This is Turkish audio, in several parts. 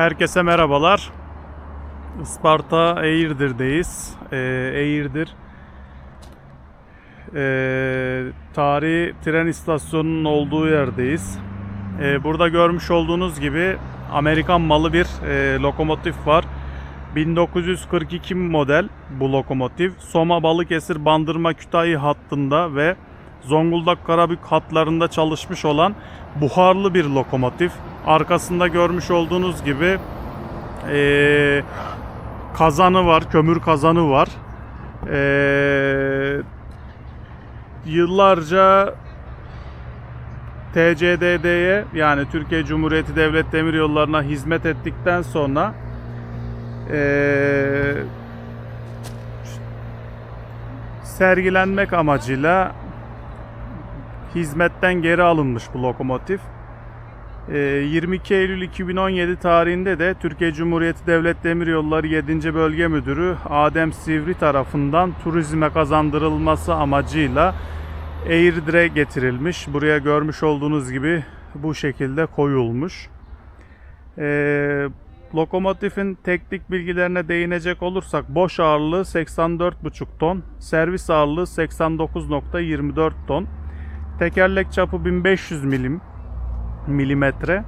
Herkese merhabalar. Isparta Eğirdir'deyiz. Ee, Eğirdir ee, tarihi tren istasyonunun olduğu yerdeyiz. Ee, burada görmüş olduğunuz gibi Amerikan malı bir ee, lokomotif var. 1942 model bu lokomotif. Soma Balıkesir Bandırma Kütahya hattında ve Zonguldak Karabük hatlarında çalışmış olan buharlı bir lokomotif. Arkasında görmüş olduğunuz gibi eee, kazanı var, kömür kazanı var. Eee, yıllarca TCDD'ye yani Türkiye Cumhuriyeti Devlet Demiryolları'na hizmet ettikten sonra eee, sergilenmek amacıyla hizmetten geri alınmış bu lokomotif. Ee, 22 Eylül 2017 tarihinde de Türkiye Cumhuriyeti Devlet Demiryolları 7. Bölge Müdürü Adem Sivri tarafından turizme kazandırılması amacıyla Eğirdir'e getirilmiş. Buraya görmüş olduğunuz gibi bu şekilde koyulmuş. Ee, lokomotifin teknik bilgilerine değinecek olursak boş ağırlığı 84,5 ton, servis ağırlığı 89,24 ton. Tekerlek çapı 1500 milim milimetre.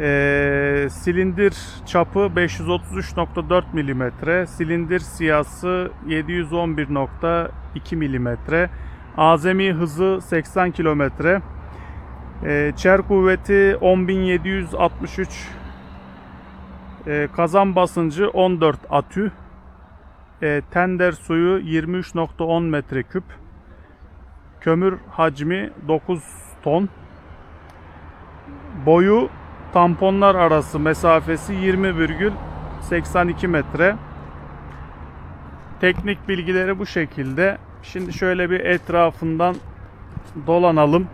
Ee, silindir çapı 533.4 milimetre. Silindir siyası 711.2 milimetre. Azami hızı 80 kilometre. Ee, çer kuvveti 10.763 ee, kazan basıncı 14 atü. Ee, tender suyu 23.10 metreküp. Kömür hacmi 9 ton. Boyu tamponlar arası mesafesi 20,82 metre. Teknik bilgileri bu şekilde. Şimdi şöyle bir etrafından dolanalım.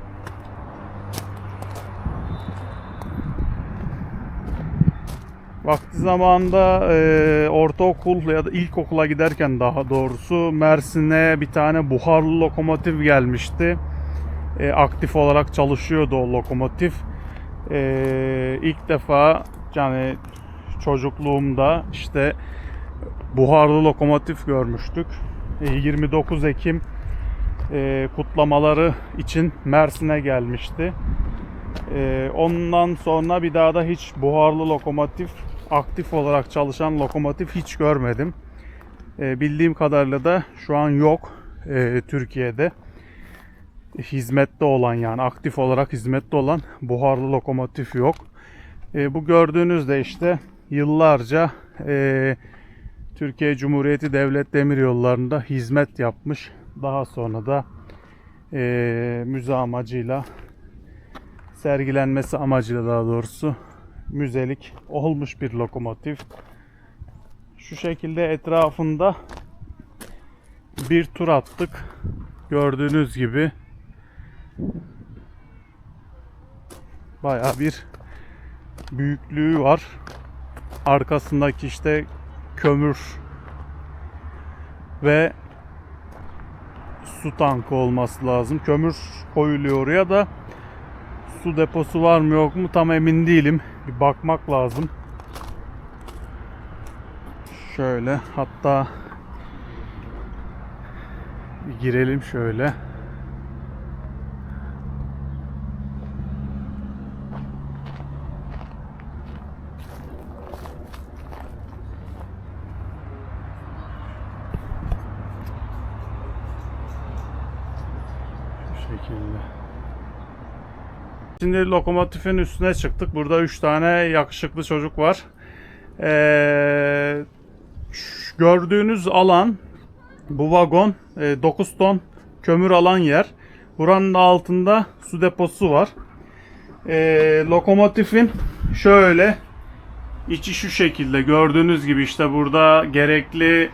Vakti zamanında e, ortaokul ya da ilkokula giderken daha doğrusu Mersin'e bir tane buharlı lokomotif gelmişti. E, aktif olarak çalışıyordu o lokomotif. E, ilk defa yani çocukluğumda işte buharlı lokomotif görmüştük. E, 29 Ekim e, kutlamaları için Mersin'e gelmişti. Ee, ondan sonra bir daha da hiç buharlı lokomotif aktif olarak çalışan lokomotif hiç görmedim. Ee, bildiğim kadarıyla da şu an yok ee, Türkiye'de hizmette olan yani aktif olarak hizmette olan buharlı lokomotif yok. Ee, bu gördüğünüz de işte yıllarca ee, Türkiye Cumhuriyeti Devlet Demiryolları'nda hizmet yapmış. Daha sonra da ee, müze amacıyla sergilenmesi amacıyla daha doğrusu müzelik olmuş bir lokomotif. Şu şekilde etrafında bir tur attık. Gördüğünüz gibi baya bir büyüklüğü var. Arkasındaki işte kömür ve su tankı olması lazım. Kömür koyuluyor oraya da su deposu var mı yok mu tam emin değilim. Bir bakmak lazım. Şöyle hatta bir girelim şöyle. Bu şekilde. Şimdi lokomotifin üstüne çıktık. Burada 3 tane yakışıklı çocuk var. Ee, gördüğünüz alan bu vagon e, 9 ton kömür alan yer. Buranın da altında su deposu var. Ee, lokomotifin şöyle içi şu şekilde gördüğünüz gibi işte burada gerekli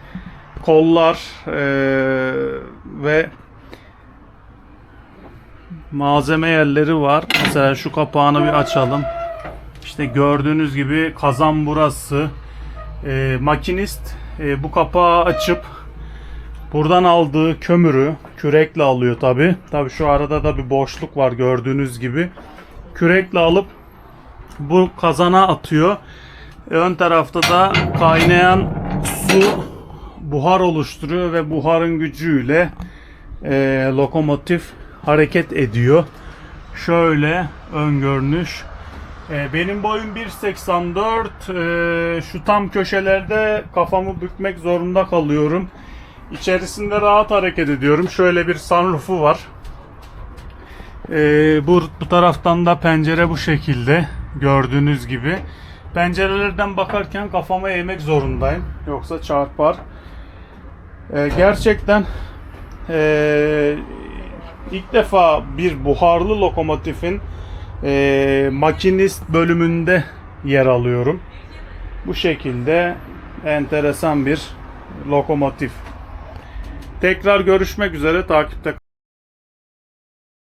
kollar e, ve malzeme yerleri var. Mesela şu kapağını bir açalım. İşte gördüğünüz gibi kazan burası. Ee, makinist e, bu kapağı açıp buradan aldığı kömürü kürekle alıyor tabi. Tabi şu arada da bir boşluk var gördüğünüz gibi. Kürekle alıp bu kazana atıyor. Ön tarafta da kaynayan su buhar oluşturuyor ve buharın gücüyle e, lokomotif hareket ediyor. Şöyle ön görünüş. E, benim boyum 1.84. E, şu tam köşelerde kafamı bükmek zorunda kalıyorum. İçerisinde rahat hareket ediyorum. Şöyle bir sunroofu var. E, bu, bu taraftan da pencere bu şekilde gördüğünüz gibi. Pencerelerden bakarken kafama eğmek zorundayım. Yoksa çarpar. Gerçekten ilk defa bir buharlı lokomotifin e, makinist bölümünde yer alıyorum. Bu şekilde enteresan bir lokomotif. Tekrar görüşmek üzere takipte.